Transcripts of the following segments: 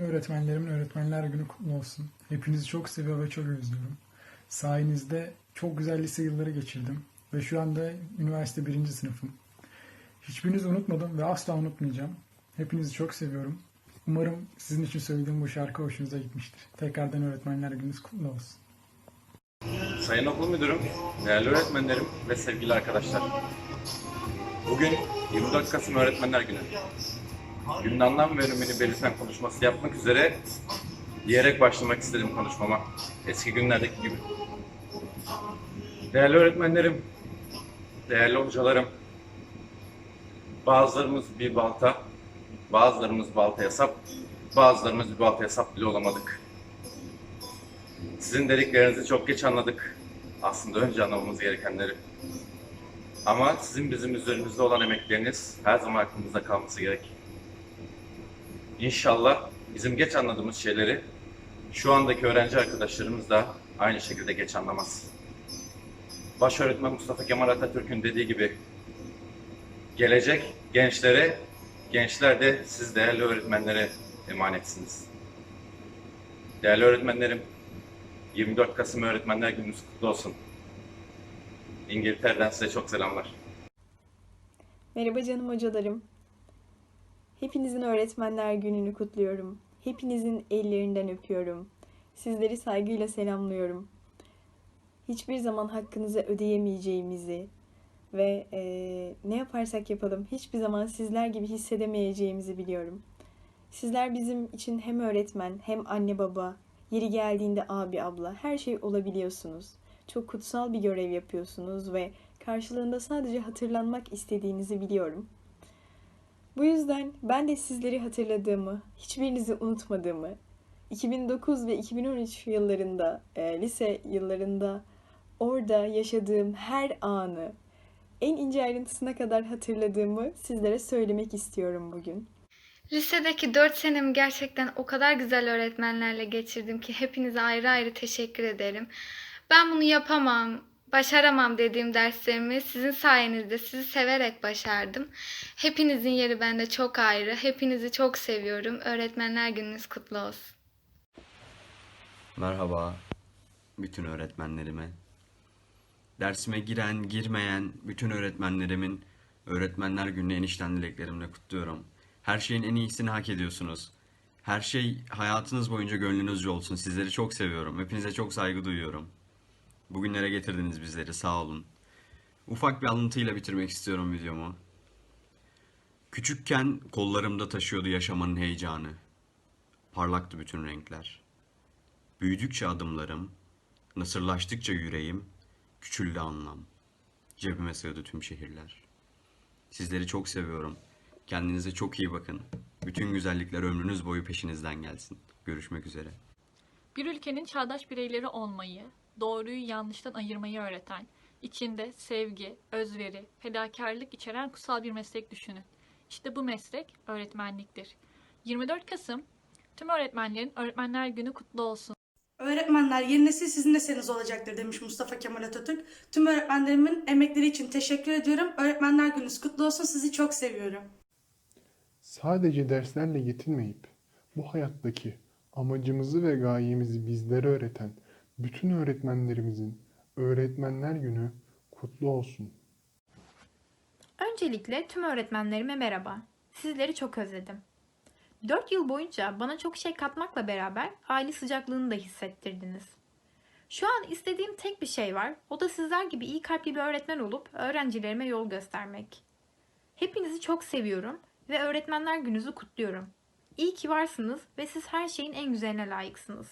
Öğretmenlerimin Öğretmenler Günü kutlu olsun. Hepinizi çok seviyor ve çok özlüyorum. Sayenizde çok güzel lise yılları geçirdim. Ve şu anda üniversite birinci sınıfım. Hiçbirinizi unutmadım ve asla unutmayacağım. Hepinizi çok seviyorum. Umarım sizin için söylediğim bu şarkı hoşunuza gitmiştir. Tekrardan Öğretmenler Gününüz kutlu olsun. Sayın okul müdürüm, değerli öğretmenlerim ve sevgili arkadaşlar. Bugün 24 Kasım Öğretmenler Günü. Günün anlam ve önemini belirten konuşması yapmak üzere diyerek başlamak istedim konuşmama. Eski günlerdeki gibi. Değerli öğretmenlerim, değerli hocalarım, bazılarımız bir balta, bazılarımız baltaya sap, bazılarımız bir baltaya sap bile olamadık. Sizin dediklerinizi çok geç anladık. Aslında önce anlamamız gerekenleri. Ama sizin bizim üzerimizde olan emekleriniz her zaman aklımızda kalması gerek. İnşallah bizim geç anladığımız şeyleri şu andaki öğrenci arkadaşlarımız da aynı şekilde geç anlamaz. Baş öğretmen Mustafa Kemal Atatürk'ün dediği gibi gelecek gençlere, gençler de siz değerli öğretmenlere emanetsiniz. Değerli öğretmenlerim, 24 Kasım Öğretmenler Gününüz kutlu olsun. İngiltere'den size çok selamlar. Merhaba canım hocalarım. Hepinizin Öğretmenler Günü'nü kutluyorum. Hepinizin ellerinden öpüyorum. Sizleri saygıyla selamlıyorum. Hiçbir zaman hakkınızı ödeyemeyeceğimizi ve eee, ne yaparsak yapalım hiçbir zaman sizler gibi hissedemeyeceğimizi biliyorum. Sizler bizim için hem öğretmen hem anne baba, yeri geldiğinde abi abla her şey olabiliyorsunuz. Çok kutsal bir görev yapıyorsunuz ve karşılığında sadece hatırlanmak istediğinizi biliyorum. Bu yüzden ben de sizleri hatırladığımı, hiçbirinizi unutmadığımı, 2009 ve 2013 yıllarında, e, lise yıllarında orada yaşadığım her anı en ince ayrıntısına kadar hatırladığımı sizlere söylemek istiyorum bugün. Lisedeki 4 senemi gerçekten o kadar güzel öğretmenlerle geçirdim ki hepinize ayrı ayrı teşekkür ederim. Ben bunu yapamam, başaramam dediğim derslerimi sizin sayenizde sizi severek başardım. Hepinizin yeri bende çok ayrı. Hepinizi çok seviyorum. Öğretmenler gününüz kutlu olsun. Merhaba bütün öğretmenlerime. Dersime giren, girmeyen bütün öğretmenlerimin Öğretmenler Günü'nü enişten dileklerimle kutluyorum. Her şeyin en iyisini hak ediyorsunuz. Her şey hayatınız boyunca gönlünüzce olsun. Sizleri çok seviyorum. Hepinize çok saygı duyuyorum. Bugünlere getirdiniz bizleri. Sağ olun. Ufak bir alıntıyla bitirmek istiyorum videomu. Küçükken kollarımda taşıyordu yaşamanın heyecanı. Parlaktı bütün renkler. Büyüdükçe adımlarım, nasırlaştıkça yüreğim, küçüldü anlam. Cebime sığdı tüm şehirler. Sizleri çok seviyorum. Kendinize çok iyi bakın. Bütün güzellikler ömrünüz boyu peşinizden gelsin. Görüşmek üzere. Bir ülkenin çağdaş bireyleri olmayı, doğruyu yanlıştan ayırmayı öğreten, içinde sevgi, özveri, fedakarlık içeren kutsal bir meslek düşünün. İşte bu meslek öğretmenliktir. 24 Kasım tüm öğretmenlerin Öğretmenler Günü kutlu olsun. Öğretmenler yeni nesil sizin eserinız olacaktır demiş Mustafa Kemal Atatürk. Tüm öğretmenlerimin emekleri için teşekkür ediyorum. Öğretmenler gününüz kutlu olsun. Sizi çok seviyorum. Sadece derslerle yetinmeyip bu hayattaki amacımızı ve gayemizi bizlere öğreten bütün öğretmenlerimizin Öğretmenler Günü kutlu olsun. Öncelikle tüm öğretmenlerime merhaba. Sizleri çok özledim. 4 yıl boyunca bana çok şey katmakla beraber aile sıcaklığını da hissettirdiniz. Şu an istediğim tek bir şey var. O da sizler gibi iyi kalpli bir öğretmen olup öğrencilerime yol göstermek. Hepinizi çok seviyorum ve öğretmenler gününüzü kutluyorum. İyi ki varsınız ve siz her şeyin en güzeline layıksınız.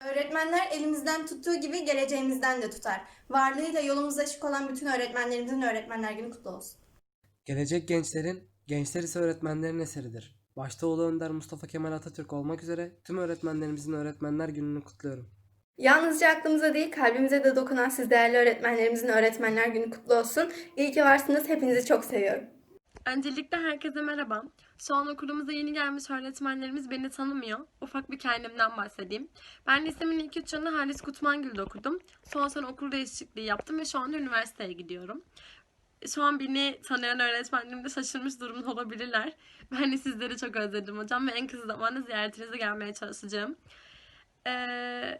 Öğretmenler elimizden tuttuğu gibi geleceğimizden de tutar. Varlığıyla yolumuza ışık olan bütün öğretmenlerimizin Öğretmenler Günü kutlu olsun. Gelecek gençlerin, gençler ise öğretmenlerin eseridir. Başta Ulu Önder Mustafa Kemal Atatürk olmak üzere tüm öğretmenlerimizin Öğretmenler Günü'nü kutluyorum. Yalnızca aklımıza değil kalbimize de dokunan siz değerli öğretmenlerimizin Öğretmenler Günü kutlu olsun. İyi ki varsınız. Hepinizi çok seviyorum. Öncelikle herkese merhaba. Şu an okulumuza yeni gelmiş öğretmenlerimiz beni tanımıyor. Ufak bir kendimden bahsedeyim. Ben lisemin ilk üç yılını Halis Kutmangül'de okudum. Son sene okul değişikliği yaptım ve şu anda üniversiteye gidiyorum. Şu an beni tanıyan öğretmenlerim de şaşırmış durumda olabilirler. Ben de sizleri çok özledim hocam ve en kısa zamanda ziyaretinize gelmeye çalışacağım. Ee,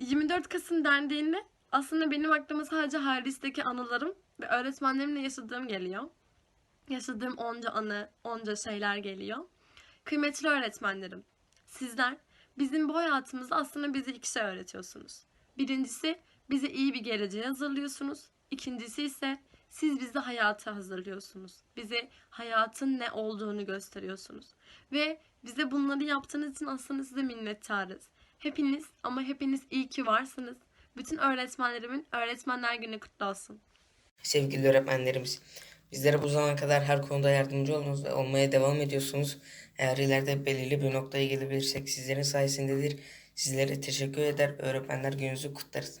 24 Kasım dendiğinde aslında benim aklıma sadece Halis'teki anılarım ve öğretmenlerimle yaşadığım geliyor yaşadığım onca anı, onca şeyler geliyor. Kıymetli öğretmenlerim, sizler bizim bu hayatımızda aslında bize iki şey öğretiyorsunuz. Birincisi bize iyi bir geleceğe hazırlıyorsunuz. İkincisi ise siz bizi hayata hazırlıyorsunuz. Bize hayatın ne olduğunu gösteriyorsunuz. Ve bize bunları yaptığınız için aslında size minnettarız. Hepiniz ama hepiniz iyi ki varsınız. Bütün öğretmenlerimin Öğretmenler Günü kutlu olsun. Sevgili öğretmenlerimiz, bizlere bu zamana kadar her konuda yardımcı oldunuz ve olmaya devam ediyorsunuz. Eğer ileride belirli bir noktaya gelebilirsek sizlerin sayesindedir. Sizlere teşekkür eder, öğretmenler gününüzü kutlarız.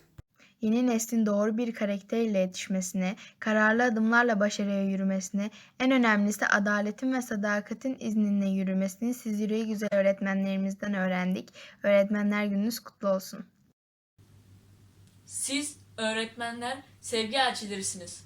Yeni neslin doğru bir karakterle yetişmesine, kararlı adımlarla başarıya yürümesine, en önemlisi adaletin ve sadakatin izninle yürümesini siz yüreği güzel öğretmenlerimizden öğrendik. Öğretmenler gününüz kutlu olsun. Siz öğretmenler sevgi elçilerisiniz.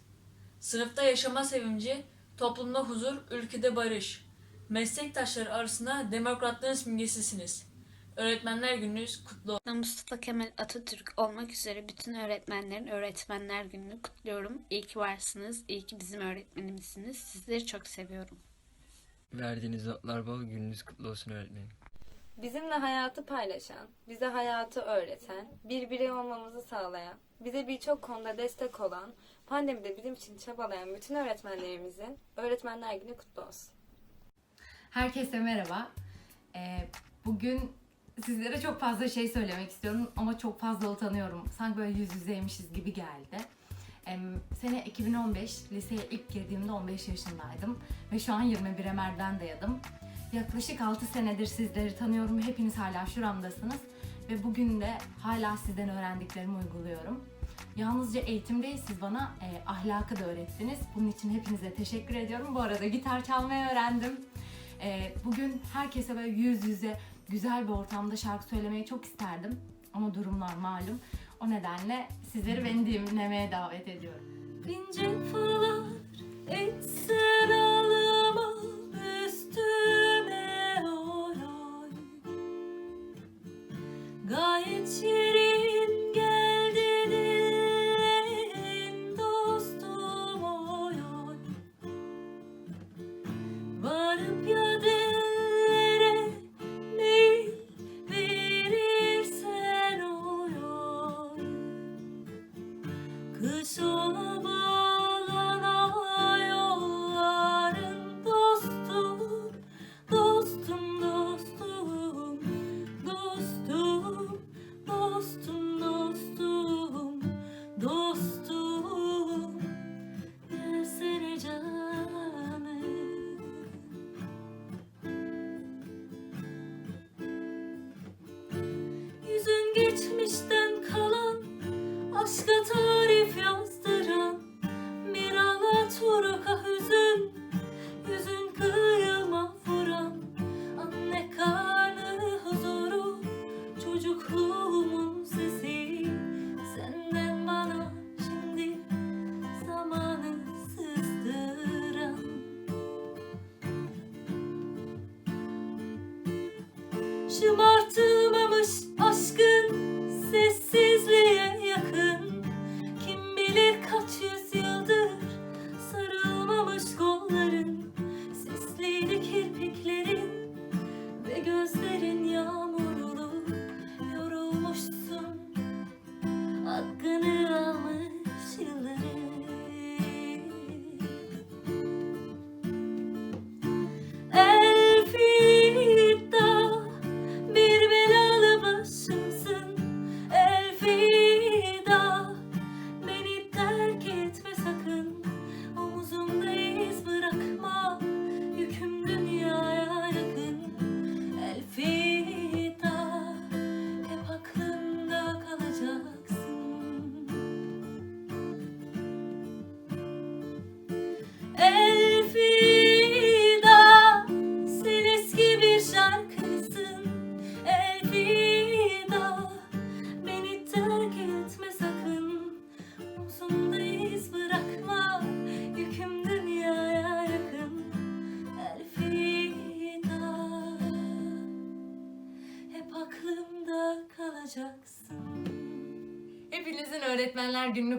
Sınıfta yaşama sevinci, toplumda huzur, ülkede barış. Meslektaşları arasında demokratlığın simgesisiniz. Öğretmenler gününüz kutlu olsun. Mustafa Kemal Atatürk olmak üzere bütün öğretmenlerin Öğretmenler Günü'nü kutluyorum. İyi ki varsınız, iyi ki bizim öğretmenimizsiniz. Sizleri çok seviyorum. Verdiğiniz notlar bol, gününüz kutlu olsun öğretmenim. Bizimle hayatı paylaşan, bize hayatı öğreten, bir birey olmamızı sağlayan, bize birçok konuda destek olan, pandemide bizim için çabalayan bütün öğretmenlerimizin Öğretmenler Günü kutlu olsun. Herkese merhaba. Ee, bugün sizlere çok fazla şey söylemek istiyorum ama çok fazla utanıyorum. Sanki böyle yüz yüzeymişiz gibi geldi. Sene 2015, liseye ilk girdiğimde 15 yaşındaydım ve şu an 21'e merdivendeydim. Yaklaşık 6 senedir sizleri tanıyorum. Hepiniz hala şuramdasınız ve bugün de hala sizden öğrendiklerimi uyguluyorum. Yalnızca eğitim değil, siz bana e, ahlakı da öğrettiniz. Bunun için hepinize teşekkür ediyorum. Bu arada gitar çalmayı öğrendim. E, bugün herkese böyle yüz yüze güzel bir ortamda şarkı söylemeyi çok isterdim. Ama durumlar malum. O nedenle sizleri beni dinlemeye davet ediyorum. Pincin fırlar etsin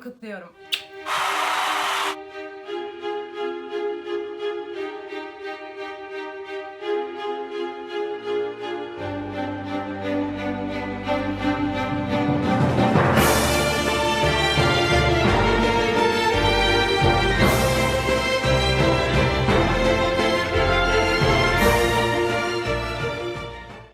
kutluyorum.